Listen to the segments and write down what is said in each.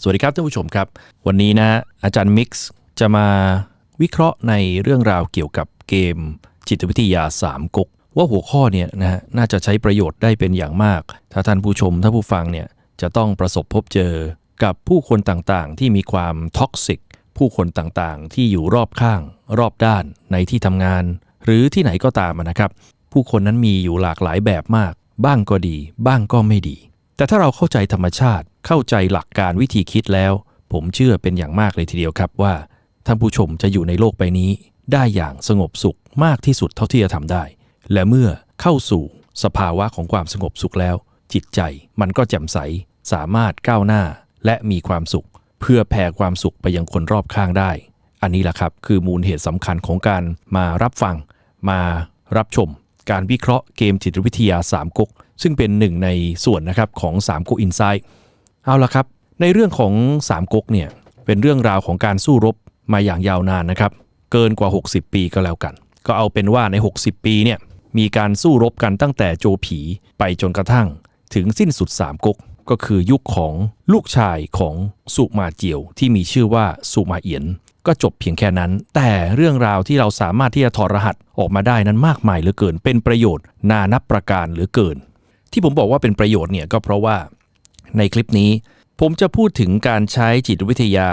สวัสดีครับท่านผู้ชมครับ วันนี้นะอาจารย์มิกซ์จะมาวิเคราะห์ในเรื่องราวเกี่ยวกับเกมจิตวิทยา 3ก๊กว่าหัวข้อเนี่ยนะฮะน่าจะใช้ประโยชน์ได้เป็นอย่างมาก ถ้าท่านผู้ชมถ้านผู้ฟังเนี่ยจะต้องประสบพบเจอกับผู้คนต่างๆ ที่มีความท็อกซิกผู้คนต่างๆ ที่อยู่รอบข้าง รอบด้านในที่ทำงาน หรือที่ไหนก็ตามนะครับ ผู้คนนั้นมีอยู่หลากหลายแบบมาก บ้างก็ดี บ้างก็ไม่ดี แต่ถ้าเราเข้าใจธรรมชาติ เข้าใจหลักการวิธีคิดแล้ว ผมเชื่อเป็นอย่างมากเลยทีเดียวครับว่าท่านผู้ชมจะอยู่ในโลกใบนี้ ได้อย่างสงบสุขมากที่สุดเท่าที่จะทำได้ และเมื่อเข้าสู่สภาวะของความสงบสุขแล้ว จิตใจมันก็แจ่มใส สามารถก้าวหน้า และมีความสุข เพื่อแผ่ความสุขไปยังคนรอบข้างได้ อันนี้แหละครับคือมูลเหตุสำคัญของการมารับฟัง มารับชม การวิเคราะห์เกมจิตวิทยา 3ก๊กซึ่งเป็นหนึ่งในส่วนนะครับของ3ก๊กอินไซด์ เอาละครับ ในเรื่องของ3ก๊กเนี่ยเป็นเรื่องราวของการสู้รบมาอย่างยาวนานนะครับ เกินกว่า 60 ปีก็แล้วกัน ก็เอาเป็นว่าใน 60 ปีเนี่ยมีการสู้รบกันตั้งแต่โจผีไปจนกระทั่ง ถึงสิ้นสุด3ก๊กก็คือยุคของลูกชายของสุมาเจียว ที่มีชื่อว่าสุมาเอียน ก็จบเพียงแค่นั้น แต่เรื่องราวที่เราสามารถที่จะถอดรหัสออกมาได้นั้นมากมายเหลือเกิน เป็นประโยชน์นานับประการเหลือเกิน ที่ผมบอกว่าเป็นประโยชน์เนี่ยก็เพราะว่า ในคลิปนี้ ผมจะพูดถึงการใช้จิตวิทยา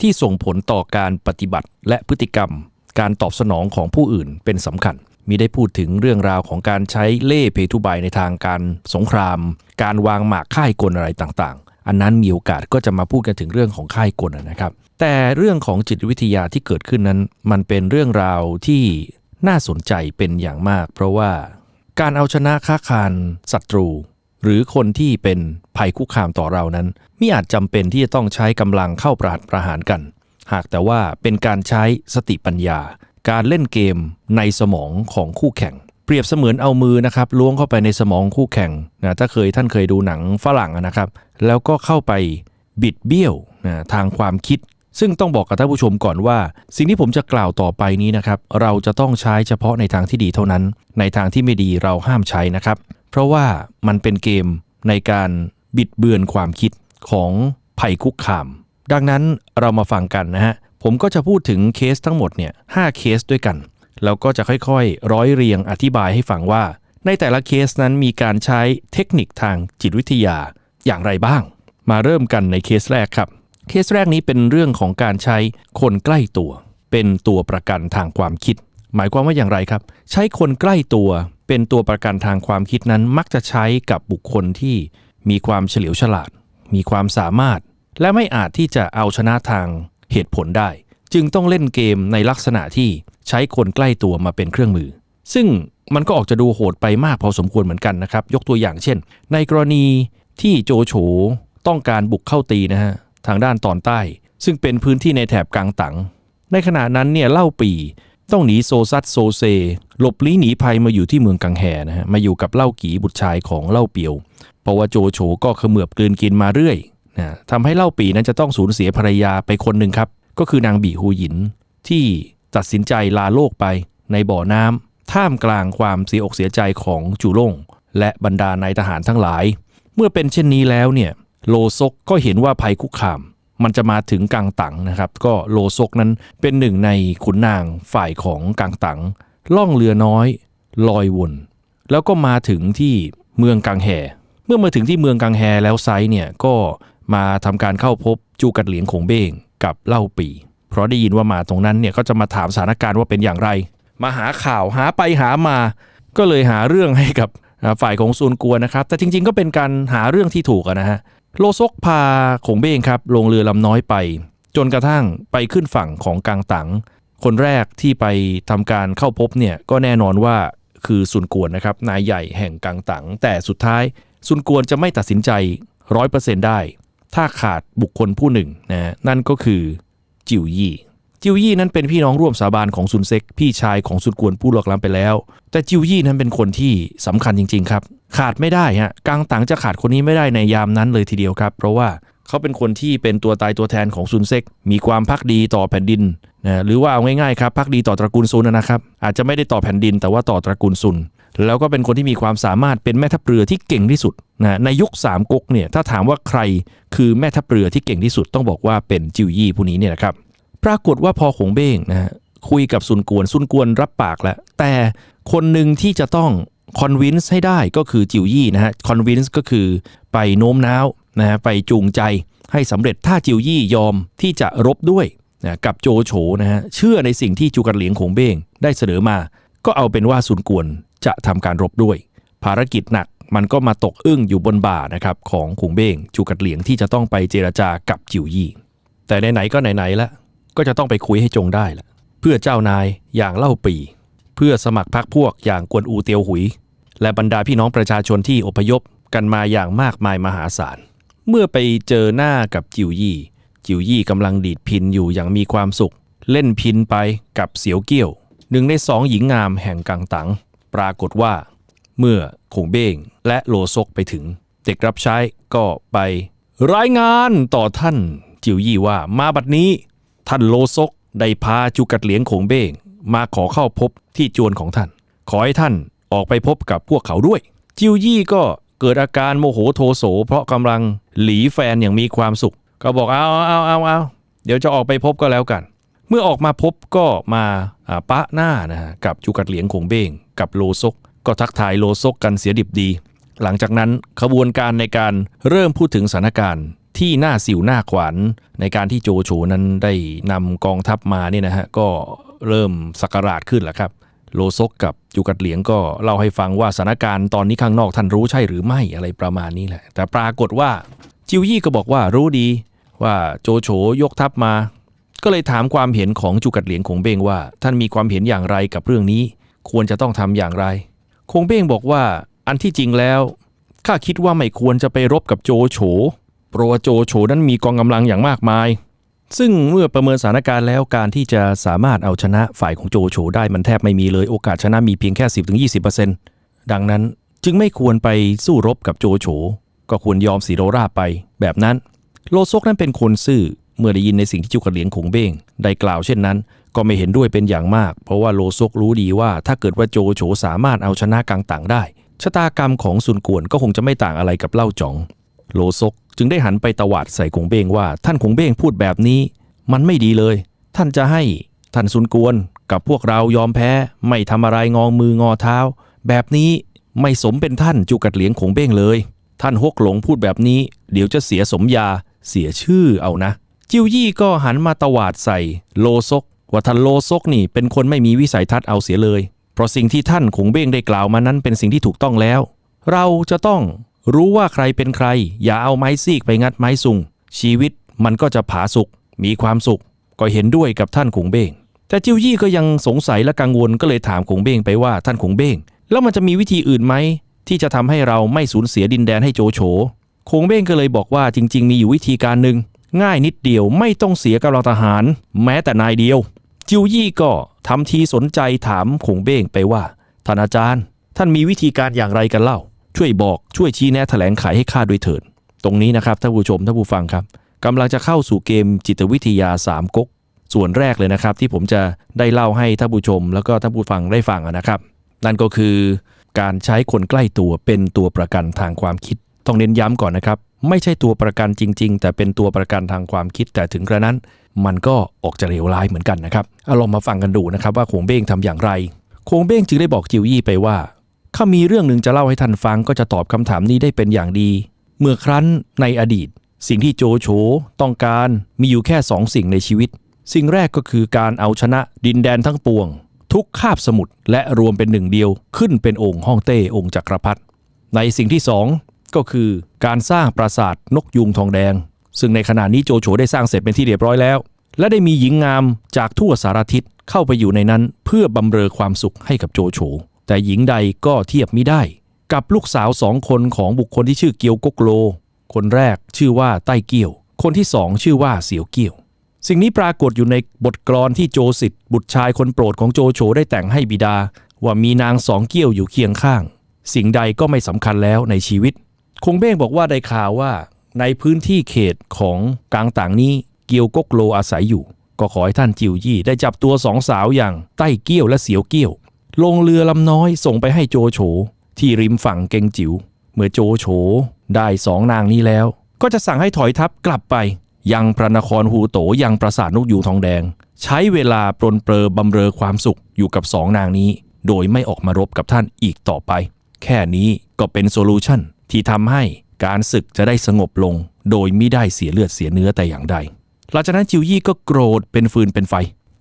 ที่ส่งผลต่อการปฏิบัติและพฤติกรรม การตอบสนองของผู้อื่นเป็นสำคัญ มีได้พูดถึงเรื่องราวของการใช้เล่เพทุบายในทางการสงคราม การวางหมากค่ายกลอะไรต่างๆ อันนั้นมีโอกาสก็จะมาพูดกันถึงเรื่องของค่ายกลนะครับ แต่เรื่องของจิตวิทยาที่เกิดขึ้นนั้น มันเป็นเรื่องราวที่น่าสนใจเป็นอย่างมาก เพราะว่าการเอาชนะค้าคารศัตรู หรือคนที่เป็นภัยคุกคามต่อเรานั้นไม่อาจจำเป็นที่จะต้องใช้กำลังเข้าปราดประหารกัน หากแต่ว่าเป็นการใช้สติปัญญา การเล่นเกมในสมองของคู่แข่ง เปรียบเสมือนเอามือนะครับล้วงเข้าไปในสมองคู่แข่งนะถ้าเคยท่านเคยดูหนังฝรั่งนะครับ แล้วก็เข้าไปบิดเบี้ยวนะทางความคิด ซึ่งต้องบอกกับท่านผู้ชมก่อนว่า สิ่งที่ผมจะกล่าวต่อไปนี้นะครับ เราจะต้องใช้เฉพาะในทางที่ดีเท่านั้น ในทางที่ไม่ดีเราห้ามใช้นะครับ ราะว่ามันเป็นเกมในการบิดเบือนความคิดของภัยคุกคาม ดังนั้นเรามาฟังกันนะฮะ ผมก็จะพูดถึงเคสทั้งหมดเนี่ยหเคสด้วยกัน แล้วก็จะค่อยๆ ร้อยเรียงอธิบายให้ฟังว่า ในแต่ละเคสนั้นมีการใช้เทคนิคทางจิตวิทยาอย่างไรบ้าง มาเริ่มกันในเคสแรกครับ เคสแรกนี้เป็นเรื่องของการใช้คนใกล้ตัว เป็นตัวประกันทางความคิด หมายความว่าอย่างไรครับ ใช้คนใกล้ตัว เป็นตัวประกันทางความคิดนั้นมักจะใช้กับบุคคลที่มีความเฉลียวฉลาด มีความสามารถ และไม่อาจที่จะเอาชนะทางเหตุผลได้ จึงต้องเล่นเกมในลักษณะที่ใช้คนใกล้ตัวมาเป็นเครื่องมือ ซึ่งมันก็ออกจะดูโหดไปมากพอสมควรเหมือนกันนะครับ ยกตัวอย่างเช่น ในกรณีที่โจโฉต้องการบุกเข้าตีนะฮะทางด้านตอนใต้ ซึ่งเป็นพื้นที่ในแถบกลางตัง ในขณะนั้นเนี่ยเล่าปี ต้องหนีโซซัดโซเซหลบลี้หนีภัยมาอยู่ที่เมืองกังแฮนะฮะมาอยู่กับเล่ากีบุตรชายของเล่าเปียวเพราะว่าโจโฉก็เขมือบกลืนกินมาเรื่อยนะทำให้เล่าปีนั้นจะต้องสูญเสียภรรยาไปคนหนึ่งครับ ก็คือนางบีฮูหยิน ที่ตัดสินใจลาโลกไปในบ่อน้ำท่ามกลางความเสียอกเสียใจของจูล่งและบรรดานายทหารทั้งหลาย เมื่อเป็นเช่นนี้แล้วเนี่ยโลซกก็เห็นว่าภัยคุกคาม มันจะมาถึงกังตังนะครับ ก็โลซกนั้นเป็นหนึ่งในขุนนางฝ่ายของกังตังล่องเรือน้อยลอยวน แล้วก็มาถึงที่เมืองกังแฮเมื่อมาถึงที่เมืองกังแฮแล้วไซเนี่ยก็มาทำการเข้าพบจูกัดเหลียงคงเบ้งกับเล่าปี เพราะได้ยินว่ามาตรงนั้นเนี่ยก็จะมาถามสถานการณ์ว่าเป็นอย่างไร มาหาข่าวหาไปหามา ก็เลยหาเรื่องให้กับฝ่ายของซูนกัวนะครับ แต่จริงๆก็เป็นการหาเรื่องที่ถูกนะฮะ โลซกพาขงเบ้งครับลงเรือลำน้อยไป จนกระทั่งไปขึ้นฝั่งของกลางตัง คนแรกที่ไปทำการเข้าพบเนี่ยก็แน่นอนว่าคือซุนกวนนะครับนายใหญ่แห่งกลางตัง แต่สุดท้ายซุนกวนจะไม่ตัดสินใจร้อยเปอร์เซ็นต์ได้ ถ้าขาดบุคคลผู้หนึ่งนะนั่นก็คือจิวยี่ จิวยี่นั้นเป็นพี่น้องร่วมสาบานของซุนเซ็กพี่ชายของซุนกวนผู้หลอกล้ำไปแล้ว แต่จิวยี่นั้นเป็นคนที่สำคัญจริง ๆ ครับ ขาดไม่ได้ฮะกลางตังจะขาดคนนี้ไม่ได้ในยามนั้นเลยทีเดียวครับ เพราะว่าเขาเป็นคนที่เป็นตัวตายตัวแทนของซุนเซ็ก มีความพักดีต่อแผ่นดินนะหรือว่าเอาง่ายๆครับพักดีต่อตระกูลซุนนะครับ อาจจะไม่ได้ต่อแผ่นดิน แต่ว่าต่อตระกูลซุน แล้วก็เป็นคนที่มีความสามารถเป็นแม่ทัพเรือที่เก่งที่สุดนะในยุคสามก๊กเนี่ยถ้าถามว่าใครคือแม่ทัพเรือที่เก่งที่สุดต้องบอกว่าเป็นจิวยี่ผู้นี้เนี่ยนะครับ ปรากฏว่าพอขงเบ้งนะคุยกับซุนกวนซุนกวนรับปากแล้ว แต่คนหนึ่งที่จะต้องคอนวินส์ให้ได้ก็คือจิวยี่นะฮะคอนวินส์ก็คือไปโน้มน้าวนะฮะไปจูงใจให้สำเร็จถ้าจิวยี่ยอมที่จะรบด้วยนะกับโจโฉนะฮะเชื่อในสิ่งที่จูกัดเหลียงขงเบ้งได้เสนอมา ก็เอาเป็นว่าซุนกวนจะทำการรบด้วย ภารกิจหนักมันก็มาตกอึ้งอยู่บนบ่านะครับของขงเบ้งจูกัดเหลียงที่จะต้องไปเจรจากับจิวยี่ แต่ไหนๆก็ไหนๆละ ก็จะต้องไปคุยให้จงได้ละเพื่อเจ้านายอย่างเล่าปี เพื่อสมัครพรรคพวกอย่างกวนอูเตียวหุย และบรรดาพี่น้องประชาชนที่อพยพกันมาอย่างมากมายมหาศาล เมื่อไปเจอหน้ากับจิวยี่ จิวยี่กำลังดีดพินอยู่อย่างมีความสุข เล่นพินไปกับเสียวเกี้ยว หนึ่งในสองหญิงงามแห่งกังตัง ปรากฏว่า เมื่อขงเบ้งและโลซกไปถึง เด็กรับใช้ก็ไป รายงานต่อท่านจิวยี่ว่ามาบัดนี้ ท่านโลซกได้พาจูกัดเหลียงขงเบ้งมาขอเข้าพบที่จวนของท่าน ขอให้ท่านออกไปพบกับพวกเขาด้วย จิวยี่ก็เกิดอาการโมโหโทโส เพราะกำลังหลีแฟนอย่างมีความสุข ก็บอกเอาเอาเอาเอาเดี๋ยวจะออกไปพบก็แล้วกัน เมื่อออกมาพบก็มาปะหน้านะฮะกับจูกัดเหลียงขงเบ้งกับโลซก ก็ทักทายโลซกกันเสียดิบดี หลังจากนั้นขบวนการในการเริ่มพูดถึงสถานการณ์ ที่หน้าสิวหน้าขวานในการที่โจโฉนั้นได้นำกองทัพมาเนี่ยนะฮะก็เริ่มสักการาชขึ้นแล้วครับ โลซกกับจูกัดเหลียงก็เล่าให้ฟังว่าสถานการณ์ตอนนี้ข้างนอกท่านรู้ใช่หรือไม่อะไรประมาณนี้แหละ แต่ปรากฏว่าจิวยี่ก็บอกว่ารู้ดีว่าโจโฉยกทัพมา ก็เลยถามความเห็นของจูกัดเหลียงคงเบ้งว่าท่านมีความเห็นอย่างไรกับเรื่องนี้ ควรจะต้องทำอย่างไร คงเบ้งบอกว่าอันที่จริงแล้วข้าคิดว่าไม่ควรจะไปรบกับโจโฉ เพราะว่าโจโฉนั้นมีกองกำลังอย่างมากมาย ซึ่งเมื่อประเมินสถานการณ์แล้วการที่จะสามารถเอาชนะฝ่ายของโจโฉได้มันแทบไม่มีเลยโอกาสชนะมีเพียงแค่ 10-20%ดังนั้นจึงไม่ควรไปสู้รบกับโจโฉก็ควรยอมสีโรราบไป แบบนั้น โลซกนั้นเป็นคนซื่อเมื่อได้ยินในสิ่งที่จุกะเหลียงขงเบ้งได้กล่าวเช่นนั้น ก็ไม่เห็นด้วยเป็นอย่างมาก เพราะว่าโลซกรู้ดีว่าถ้าเกิดว่าโจโฉสามารถเอาชนะกังต่างได้ชะตากรรมของซุนกวนก็คงจะไม่ต่างอะไรกับเล่าจ๋อง โลซก จึงได้หันไปตวาดใส่ขงเบ้งว่าท่านขงเบ้งพูดแบบนี้ มันไม่ดีเลย ท่านจะให้ท่านซุนกวนกับพวกเรายอมแพ้ ไม่ทำอะไรงอมืองอเท้า แบบนี้ไม่สมเป็นท่านจุกัดเหลียงขงเบ้งเลย ท่านฮกหลงพูดแบบนี้ เดี๋ยวจะเสียสมญาเสียชื่อเอานะ จิวยี่ก็หันมาตวาดใส่ โลซก ว่าท่านโลซกนี่เป็นคนไม่มีวิสัยทัศน์เอาเสียเลย เพราะสิ่งที่ท่านขงเบ้งได้กล่าวมานั้นเป็นสิ่งที่ถูกต้องแล้ว เราจะต้อง รู้ว่าใครเป็นใคร อย่าเอาไม้ซีกไปงัดไม้สุง ชีวิตมันก็จะผาสุกมีความสุข ก็เห็นด้วยกับท่านขงเบ้งแต่จิวยี่ก็ยังสงสัยและกังวลก็เลยถามขงเบ้งไปว่าท่านขงเบ้งแล้วมันจะมีวิธีอื่นไหม ที่จะทำให้เราไม่สูญเสียดินแดนให้โจโฉคงเบ้งก็เลยบอกว่าจริง ๆ มีอยู่วิธีการหนึ่งง่ายนิดเดียวไม่ต้องเสียกำลังทหาร แม้แต่นายเดียว จิวยี่ก็ทำทีสนใจถามคงเบ้งไปว่าท่านอาจารย์ ท่านมีวิธีการอย่างไรกันเล่า ช่วยบอกช่วยชี้แนะแถลงไขให้ข้าด้วยเถิด ตรงนี้นะครับท่านผู้ชมท่านผู้ฟังครับกำลังจะเข้าสู่เกมจิตวิทยาสามก๊กส่วนแรกเลยนะครับ ที่ผมจะได้เล่าให้ท่านผู้ชม แล้วก็ท่านผู้ฟังได้ฟังนะครับ นั่นก็คือการใช้คนใกล้ตัวเป็นตัวประกันทางความคิด ต้องเน้นย้ำก่อนนะครับ ไม่ใช่ตัวประกันจริง ๆ แต่เป็นตัวประกันทางความคิด แต่ถึงกระนั้น มันก็ออกจะเลวร้ายเหมือนกันนะครับเอาลองมาฟังกันดูนะครับว่าโขงเบ้งทำอย่างไรโขงเบ้งจึงได้บอกจิวยี่ไปว่า ข้ามีเรื่องหนึ่งจะเล่าให้ท่านฟังก็จะตอบคำถามนี้ได้เป็นอย่างดี เมื่อครั้นในอดีต สิ่งที่โจโฉต้องการมีอยู่แค่สองสิ่งในชีวิต สิ่งแรกก็คือการเอาชนะดินแดนทั้งปวง ทุกคาบสมุทรและรวมเป็นหนึ่งเดียวขึ้นเป็นองค์ฮ่องเต้องค์จักรพรรดิในสิ่งที่สองก็คือการสร้างปราสาทนกยูงทองแดง ซึ่งในขณะนี้โจโฉได้สร้างเสร็จเป็นที่เรียบร้อยแล้ว และได้มีหญิงงามจากทั่วสารทิศเข้าไปอยู่ในนั้น เพื่อบำเรอความสุขให้กับโจโฉ แต่หญิงใดก็เทียบไมิได้ กับลูกสาวสองคนของบุคคลที่ชื่อเกียวกกโล คนแรกชื่อว่าใต้เกียว คนที่สองชื่อว่าเสียวเกียว สิ่งนี้ปรากฏอยู่ในบทกลอนที่โจสิทธิ์บุตรชายคนโปรดของโจโฉได้แต่งให้บิดา ว่ามีนางสองเกี้ยวอยู่เคียงข้าง สิ่งใดก็ไม่สำคัญแล้วในชีวิต คงเบ้งบอกว่าได้ข่าวว่า ในพื้นที่เขตของกลางต่างนี้เกียวกกโลอาศัยอยู่ ก็ขอให้ท่านจิวยี่ได้จับตัวสองสาวอย่างใต้เกี้ยวและเสียวเกี้ยว ลงเรือลำน้อยส่งไปให้โจโฉที่ริมฝั่งเกงจิ๋วเมื่อโจโฉได้สองนางนี้แล้ว ก็จะสั่งให้ถอยทัพกลับไป ยังพระนครฮูโตยังปราสาทนกยูงทองแดง ใช้เวลาปรนเปรอบำเรอความสุขอยู่กับสองนางนี้ โดยไม่ออกมารบกับท่านอีกต่อไป แค่นี้ก็เป็นโซลูชันที่ทำให้การศึกจะได้สงบลง โดยไม่ได้เสียเลือดเสียเนื้อแต่อย่างใด หลังจากนั้นจิวยี่ก็โกรธเป็นฟืนเป็นไฟ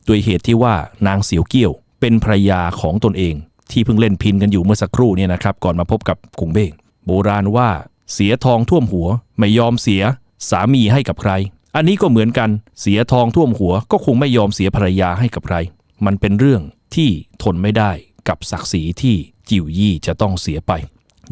ด้วยเหตุที่ว่านางเสียวเกี้ยว เป็นภรรยาของตนเอง ที่เพิ่งเล่นพินกันอยู่เมื่อสักครู่เนี่ยนะครับ ก่อนมาพบกับกุงเบ้งโบราณว่าเสียทองท่วมหัว ไม่ยอมเสียสามีให้กับใคร อันนี้ก็เหมือนกันเสียทองท่วมหัว ก็คงไม่ยอมเสียภรรยาให้กับใคร มันเป็นเรื่องที่ทนไม่ได้กับศักดิ์ศรีที่จิวยี่จะต้องเสียไป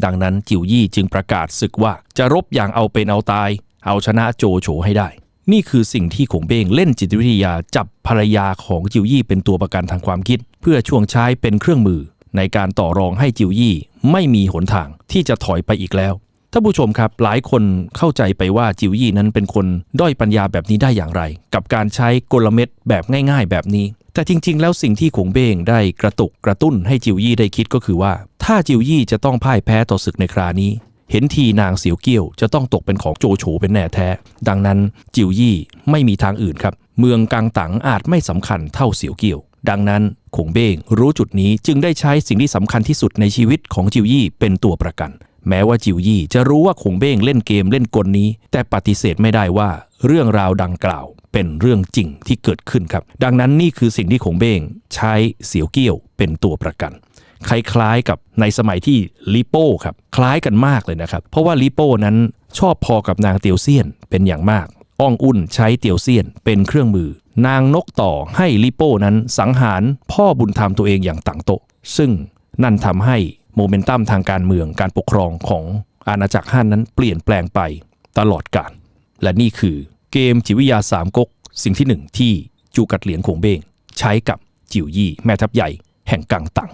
ดังนั้นจิวยี่จึงประกาศศึกว่าจะรบอย่างเอาเป็นเอาตาย เอาชนะโจโฉให้ได้ นี่คือสิ่งที่ขงเบ้งเล่นจิตวิทยาจับภรรยาของจิวยี่เป็นตัวประกันทางความคิด เพื่อช่วงใช้เป็นเครื่องมือ ในการต่อรองให้จิวยี่ไม่มีหนทางที่จะถอยไปอีกแล้วท่านผู้ชมครับหลายคนเข้าใจไปว่าจิวยี่นั้นเป็นคนด้อยปัญญาแบบนี้ได้อย่างไร กับการใช้กลเม็ดแบบง่ายๆ แบบนี้ แต่จริง ๆ แล้วสิ่งที่ขงเบ้งได้กระตุกกระตุ้นให้จิวยี่ได้คิดก็คือว่า ถ้าจิวยี่จะต้องพ่ายแพ้ต่อศึกในครานี้ เห็นทีนางเสียวเกี้ยวจะต้องตกเป็นของโจโฉเป็นแน่แท้ ดังนั้นจิวยี่ไม่มีทางอื่นครับ เมืองกังตังอาจไม่สำคัญเท่าเสียวเกี้ยว ดังนั้นขงเบ้งรู้จุดนี้จึงได้ใช้สิ่งที่สำคัญที่สุดในชีวิตของจิวยี่เป็นตัวประกัน แม้ว่าจิวยี่จะรู้ว่าขงเบ้งเล่นเกมเล่นกลนี้ แต่ปฏิเสธไม่ได้ว่าเรื่องราวดังกล่าวเป็นเรื่องจริงที่เกิดขึ้นครับ ดังนั้นนี่คือสิ่งที่ขงเบ้งใช้เสียวเกี้ยวเป็นตัวประกัน คล้ายๆกับในสมัยที่ลิโป้ครับคล้ายกันมากเลยนะครับ เพราะว่าลิโป้นั้นชอบพอกับนางเตียวเซียนเป็นอย่างมาก อ้องอุ่นใช้เตียวเซียนเป็นเครื่องมือ นางนกต่อให้ลิโป้นั้นสังหารพ่อบุญธรรมตัวเองอย่างต่างโตะซึ่งนั่นทำให้โมเมนตัมทางการเมืองการปกครองของอาณาจักรฮั่นนั้นเปลี่ยนแปลงไปตลอดกาลและนี่คือเกมจิวิยาสามก๊กสิ่งที่หนึ่งที่จูกัดเหลียงคงเบง ใช้กับจิวยี่แม่ทัพใหญ่แห่งกังตัง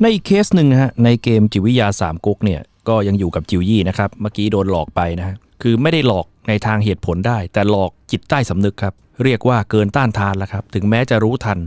ในอีกเคสหนึ่งฮะในเกมจิตวิทยาสามก๊กเนี่ยก็ยังอยู่กับจิวยี่นะครับเมื่อกี้โดนหลอกไปนะ คือไม่ได้หลอกในทางเหตุผลได้ แต่หลอกจิตใต้สำนึกครับ เรียกว่าเกินต้านทานแล้วครับ ถึงแม้จะรู้ทัน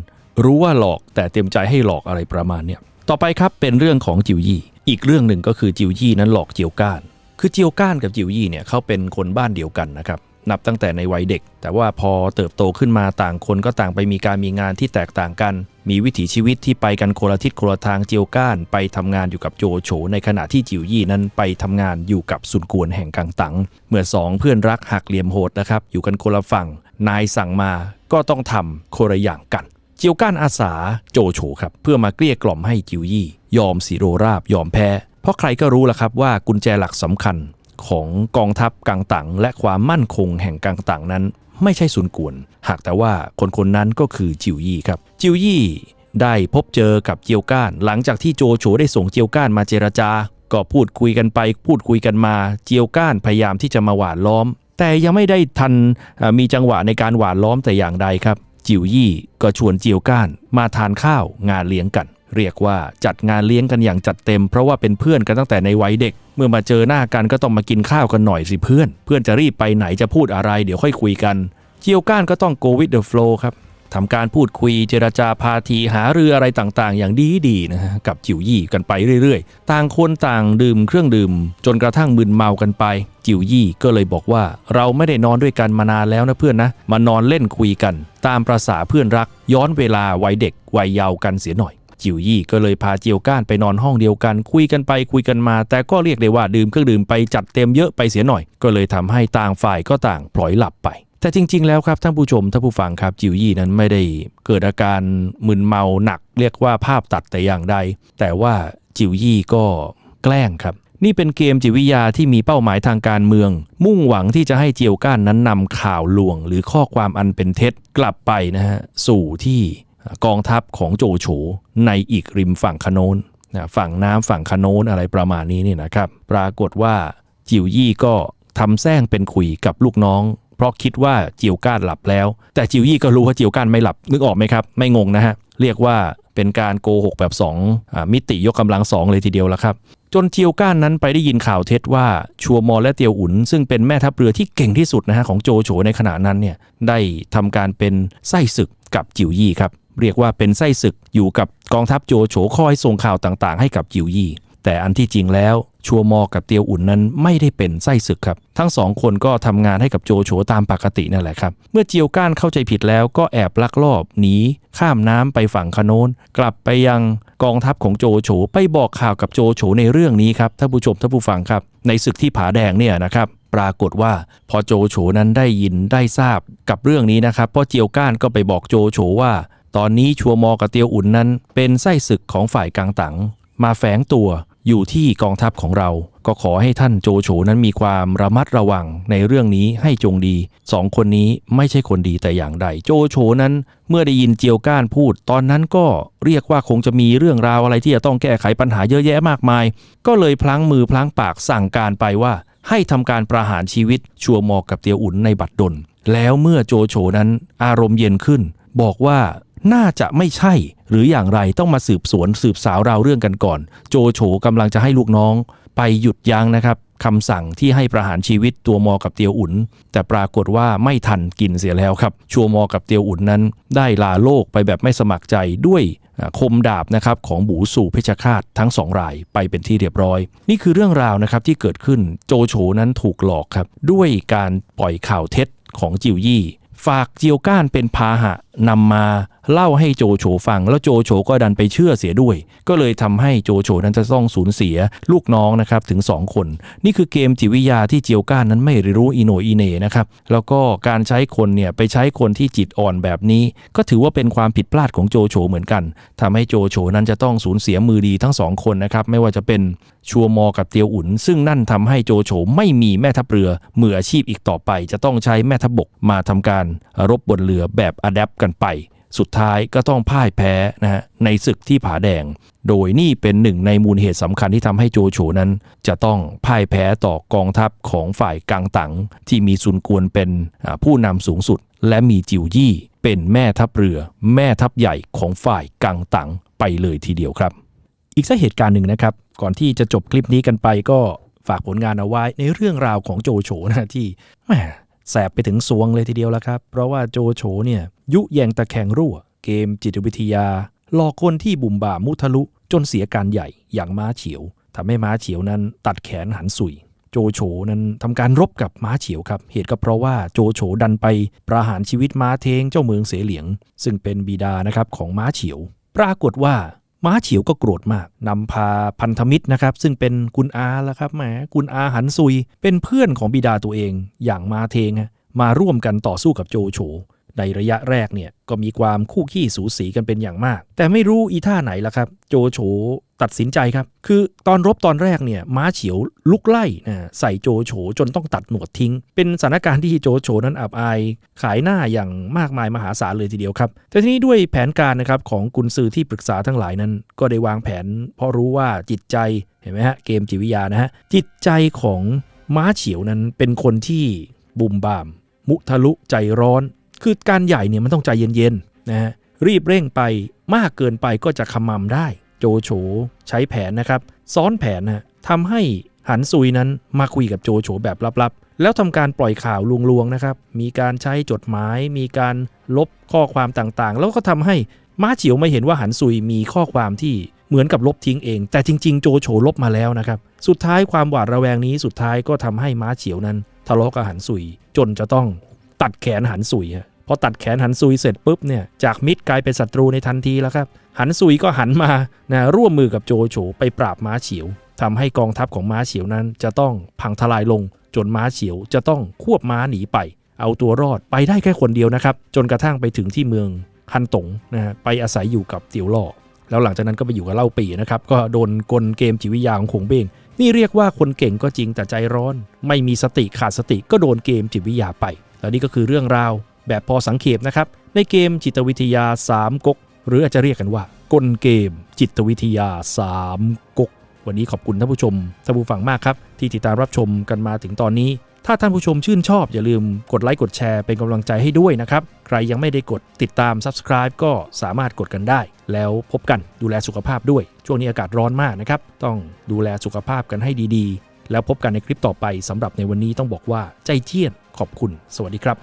รู้ว่าหลอกแต่เต็มใจให้หลอกอะไรประมาณเนี้ยต่อไปครับเป็นเรื่องของจิวยี่ อีกเรื่องหนึ่งก็คือจิวยี่นั้นหลอกเจียวก้าน คือเจียวก้านกับจิวยี่เนี่ยเขาเป็นคนบ้านเดียวกันนะครับ นับตั้งแต่ในวัยเด็ก แต่ว่าพอเติบโตขึ้นมาต่างคนก็ต่างไปมีการมีงานที่แตกต่างกัน มีวิถีชีวิตที่ไปกันคนละทิศคนละทางเจียวก้าน ไปทำงานอยู่กับโจโฉในขณะที่จิวยี่นั้นไปทำงานอยู่กับซุนกวนแห่งกังตังเมื่อสองเพื่อนรักหักเหลี่ยมโหดนะครับอยู่กันคนละฝั่ง นายสั่งมาก็ต้องทำคนละอย่างกันเจียวก้านอาสาโจโฉครับเพื่อมาเกลี้ยกล่อมให้จิวยี่ ยอมสีโรราบยอมแพ้ เพราะใครก็รู้ละครับว่ากุญแจหลักสำคัญ ของกองทัพกังตังและความมั่นคงแห่งกังตังนั้น ไม่ใช่ซุนกวน หากแต่ว่าคนคนนั้นก็คือจิวยี่ครับจิวยี่ได้พบเจอกับเจียวก้าน หลังจากที่โจโฉได้ส่งเจียวก้านมาเจรจาก็พูดคุยกันไป พูดคุยกันมาเจียวก้านพยายามที่จะมาหวานล้อม แต่ยังไม่ได้ทันมีจังหวะในการหวานล้อมแต่อย่างใดครับ จิวยี่ก็ชวนเจียวก้านมาทานข้าวงานเลี้ยงกัน เรียกว่าจัดงานเลี้ยงกันอย่างจัดเต็มเพราะว่าเป็นเพื่อนกันตั้งแต่ในวัยเด็ก เมื่อมาเจอหน้ากันก็ต้องมากินข้าวกันหน่อยสิเพื่อน เพื่อนจะรีบไปไหนจะพูดอะไรเดี๋ยวค่อยคุยกัน เจียวก้านก็ต้อง go with the flow ครับทำการพูดคุยเจรจาพาทีหาเรืออะไรต่างๆ อย่างดีๆนะฮะกับจิ๋วยี่กันไปเรื่อยๆ ต่างคนต่างดื่มเครื่องดื่ม จนกระทั่งมึนเมากันไป จิ๋วยี่ก็เลยบอกว่า เราไม่ได้นอนด้วยกันมานานแล้วนะเพื่อนนะมานอนเล่นคุยกัน ตามประษาเพื่อนรัก ย้อนเวลาวัยเด็กวัยเยาว์กันเสียหน่อย จิวยี่ก็เลยพาเจียวก้านไปนอนห้องเดียวกัน คุยกันไปคุยกันมา แต่ก็เรียกได้ว่าดื่มเครื่องดื่มไปจัดเต็มเยอะไปเสียหน่อย ก็เลยทำให้ต่างฝ่ายก็ต่างพลอยหลับไปแต่จริง ๆ แล้วครับท่านผู้ชมท่านผู้ฟังครับจิวยี่นั้นไม่ได้เกิดอาการมึนเมาหนัก เรียกว่าภาพตัดแต่อย่างใด แต่ว่าจิวยี่ก็แกล้งครับ นี่เป็นเกมจิตวิทยาที่มีเป้าหมายทางการเมือง มุ่งหวังที่จะให้เจียวก้านนั้นนำข่าวลวง หรือข้อความอันเป็นเท็จกลับไปนะฮะสู่ที่ กองทัพของโจโฉในอีกริมฝั่งคโนนนะฝั่งน้ำฝั่งคโนนอะไรประมาณนี้นี่นะครับ ปรากฏว่าจิวยี่ก็ทำแซงเป็นคุยกับลูกน้อง เพราะคิดว่าจิวก้านหลับแล้ว แต่จิวยี่ก็รู้ว่าจิวก้านไม่หลับนึกออกไหมครับ ไม่งงนะฮะเรียกว่าเป็นการโกหกแบบ2อ่ามิติยกกำลังสองเลยทีเดียวและครับ จนเจียวก้านนั้นไปได้ยินข่าวเท็จว่าชัวมอและเตียวอุ๋นซึ่งเป็นแม่ทัพเรือที่เก่งที่สุดนะฮะของโจโฉในขณะนั้นเนี่ยได้ทำการเป็นไส้ศึกกับจิวยี่ครับ เรียกว่าเป็นไส้ศึกอยู่กับกองทัพโจโฉคอยส่งข่าวต่างๆ ให้กับจิวยี่ แต่อันที่จริงแล้วชัวมอกับเตียวอุ่นนั้นไม่ได้เป็นไส้ศึกครับ ทั้งสองคนก็ทำงานให้กับโจโฉตามปกตินั่นแหละครับ เมื่อเจียวก้านเข้าใจผิดแล้วก็แอบลักลอบหนีข้ามน้ำไปฝั่งคาโนนกลับไปยังกองทัพของโจโฉไปบอกข่าวกับโจโฉในเรื่องนี้ครับท่านผู้ชมท่านผู้ฟังครับ ในศึกที่ผาแดงเนี่ยนะครับปรากฏว่าพอโจโฉนั้นได้ยินได้ทราบกับเรื่องนี้นะครับเพราะเจียวก้านก็ไปบอกโจโฉว่า ตอนนี้ชัวมอกับเตียวอุ่นนั้นเป็นไส้ศึกของฝ่ายกลางตังมาแฝงตัวอยู่ที่กองทัพของเรา ก็ขอให้ท่านโจโฉนั้นมีความระมัดระวังในเรื่องนี้ให้จงดีสองคนนี้ไม่ใช่คนดีแต่อย่างใด โจโฉนั้นเมื่อได้ยินเจียวก้านพูด ตอนนั้นก็เรียกว่าคงจะมีเรื่องราวอะไรที่จะต้องแก้ไขปัญหาเยอะแยะมากมาย ก็เลยพลั้งมือพลั้งปากสั่งการไปว่า ให้ทำการประหารชีวิตชัวมอกับเตียวอุ่นในบัดดลแล้วเมื่อโจโฉนั้นอารมณ์เย็นขึ้น บอกว่า น่าจะไม่ใช่ หรืออย่างไรต้องมาสืบสวนสืบสาวราวเรื่องกันก่อน โจโฉกำลังจะให้ลูกน้อง ไปหยุดยั้งนะครับคำสั่งที่ให้ประหารชีวิตตัวมอกับเตียวอุ่น แต่ปรากฏว่าไม่ทันกินเสียแล้วครับ ชัวมอกับเตียวอุ่นนั้น ได้ลาโลกไปแบบไม่สมัครใจด้วยคมดาบนะครับของบูสู่เพชฌฆาตทั้งสองรายไปเป็นที่เรียบร้อย นี่คือเรื่องราวนะครับที่เกิดขึ้นโจโฉนั้นถูกหลอกครับ ด้วยการปล่อยข่าวเท็จของจิวยี่ ฝากเจียวก้านเป็นพาหะนำมา เล่าให้โจโฉฟัง แล้วโจโฉก็ดันไปเชื่อเสียด้วย ก็เลยทำให้โจโฉนั้นจะต้องสูญเสียลูกน้องนะครับถึง 2 คน นี่คือเกมจิตวิยาที่เจียวก้านนั้นไม่รู้อีโนอีเน่นะครับแล้วก็การใช้คนเนี่ยไปใช้คนที่จิตอ่อนแบบนี้ ก็ถือว่าเป็นความผิดพลาดของโจโฉเหมือนกันทำให้โจโฉนั้นจะต้องสูญเสียมือดีทั้งสองคนนะครับไม่ว่าจะเป็นชัวมอกับเตียวอุ่น ซึ่งนั่นทำให้โจโฉไม่มีแม่ทัพเรือมืออาชีพอีกต่อไป จะต้องใช้แม่ทัพบกมาทำการรบบนเรือแบบอะแดปกันไป สุดท้ายก็ต้องพ่ายแพ้นะฮะในศึกที่ผาแดง โดยนี่เป็นหนึ่งในมูลเหตุสำคัญที่ทำให้โจโฉนั้น จะต้องพ่ายแพ้ต่อกองทัพของฝ่ายกังตังที่มีซุนกวนเป็นผู้นำสูงสุด และมีจิวยี่เป็นแม่ทัพเรือ แม่ทัพใหญ่ของฝ่ายกังตังไปเลยทีเดียวครับ อีกสักเหตุการณ์หนึ่งนะครับ ก่อนที่จะจบคลิปนี้กันไปก็ฝากผลงานเอาไว้ในเรื่องราวของโจโฉนะที่แหม แสบไปถึงสวงเลยทีเดียวแล้วครับ เพราะว่าโจโฉเนี่ยยุแยงตะแคงรั่ว เกมจิตวิทยา หลอกคนที่บุ่มบ่ามุทะลุ จนเสียการใหญ่อย่างม้าเฉียวทำให้ม้าเฉียวนั้นตัดแขนหันสุย โจโฉนั้นทำการรบกับม้าเฉียวครับ เหตุก็เพราะว่าโจโฉดันไปประหารชีวิตม้าเทงเจ้าเมืองเสเหลียง ซึ่งเป็นบิดานะครับของม้าเฉียว ปรากฏว่า ม้าเฉียวก็โกรธมากนำพาพันธมิตรนะครับ ซึ่งเป็นกุณอาแล้วครับแหมกุณอาหันซุย เป็นเพื่อนของบิดาตัวเอง อย่างมาเทงมาร่วมกันต่อสู้กับโจโฉในระยะแรกเนี่ยก็มีความคู่ขี้สูสีกันเป็นอย่างมาก แต่ไม่รู้อีท่าไหนละครับ โจโฉ ตัดสินใจครับ คือตอนรบตอนแรกเนี่ยม้าเฉียวลุกไล่นะใส่โจโฉจนต้องตัดหนวดทิ้ง เป็นสถานการณ์ที่โจโฉนั้นอับอาย ขายหน้าอย่างมากมายมหาศาลเลยทีเดียวครับ แต่ทีนี้ด้วยแผนการนะครับของกุนซือที่ปรึกษาทั้งหลายนั้น ก็ได้วางแผน เพราะรู้ว่าจิตใจเห็นไหมฮะเกมจิตวิทยานะฮะจิตใจของม้าเฉียวนั้นเป็นคนที่บุ่มบาม มุทะลุใจร้อน คือการใหญ่เนี่ยมันต้องใจเย็นๆนะฮะรีบเร่งไปมากเกินไปก็จะขมำได้ โจโฉใช้แผนนะครับ ซ้อนแผนนะทำให้หันซุยนั้นมาคุยกับโจโฉแบบลับๆ แล้วทำการปล่อยข่าวลวงๆนะครับ มีการใช้จดหมาย มีการลบข้อความต่างๆ แล้วก็ทำให้ม้าเฉียวไม่เห็นว่าหันซุยมีข้อความที่เหมือนกับลบทิ้งเอง แต่จริง ๆ โจโฉลบมาแล้วนะครับ สุดท้ายความหวาดระแวงนี้สุดท้ายก็ทำให้ม้าเฉียวนั้น ทะเลาะกับหันซุย จนจะต้องตัดแขนหันซุยพอตัดแขนหันซุยเสร็จปุ๊บเนี่ยจากมิตรกลายเป็นศัตรูในทันทีแล้วครับ หันซุยก็หันมานะร่วมมือกับโจโฉไปปราบม้าเฉียวทำให้กองทัพของม้าเฉียวนั้น จะต้องพังทลายลง จนม้าเฉียวจะต้องควบม้าหนีไป เอาตัวรอดไปได้แค่คนเดียวนะครับ จนกระทั่งไปถึงที่เมืองฮันตงนะฮะไปอาศัยอยู่กับเตียวหล่อแล้วหลังจากนั้นก็ไปอยู่กับเล่าปีนะครับ ก็โดนกลเกมจิตวิยาของขงเบงนี่เรียกว่าคนเก่งก็จริงแต่ใจร้อน ไม่มีสติขาดสติก็โดนเกมจิตวิทยาไป และนี่ก็คือเรื่องราวแบบพอสังเขปนะครับ ในเกมจิตวิทยา 3ก๊ก หรืออาจจะเรียกกันว่ากลเกม จิตวิทยา 3ก๊กวันนี้ขอบคุณท่านผู้ชมท่านผู้ฟังมากครับ ที่ติดตามรับชมกันมาถึงตอนนี้ ถ้าท่านผู้ชมชื่นชอบ อย่าลืมกดไลค์กดแชร์เป็นกำลังใจให้ด้วยนะครับ ใครยังไม่ได้กดติดตาม Subscribe ก็สามารถกดกันได้ แล้วพบกันดูแลสุขภาพด้วย ช่วงนี้อากาศร้อนมากนะครับ ต้องดูแลสุขภาพกันให้ดีๆ แล้วพบกันในคลิปต่อไปสำหรับในวันนี้ต้องบอกว่าใจเที่ยนขอบคุณ สวัสดีครับ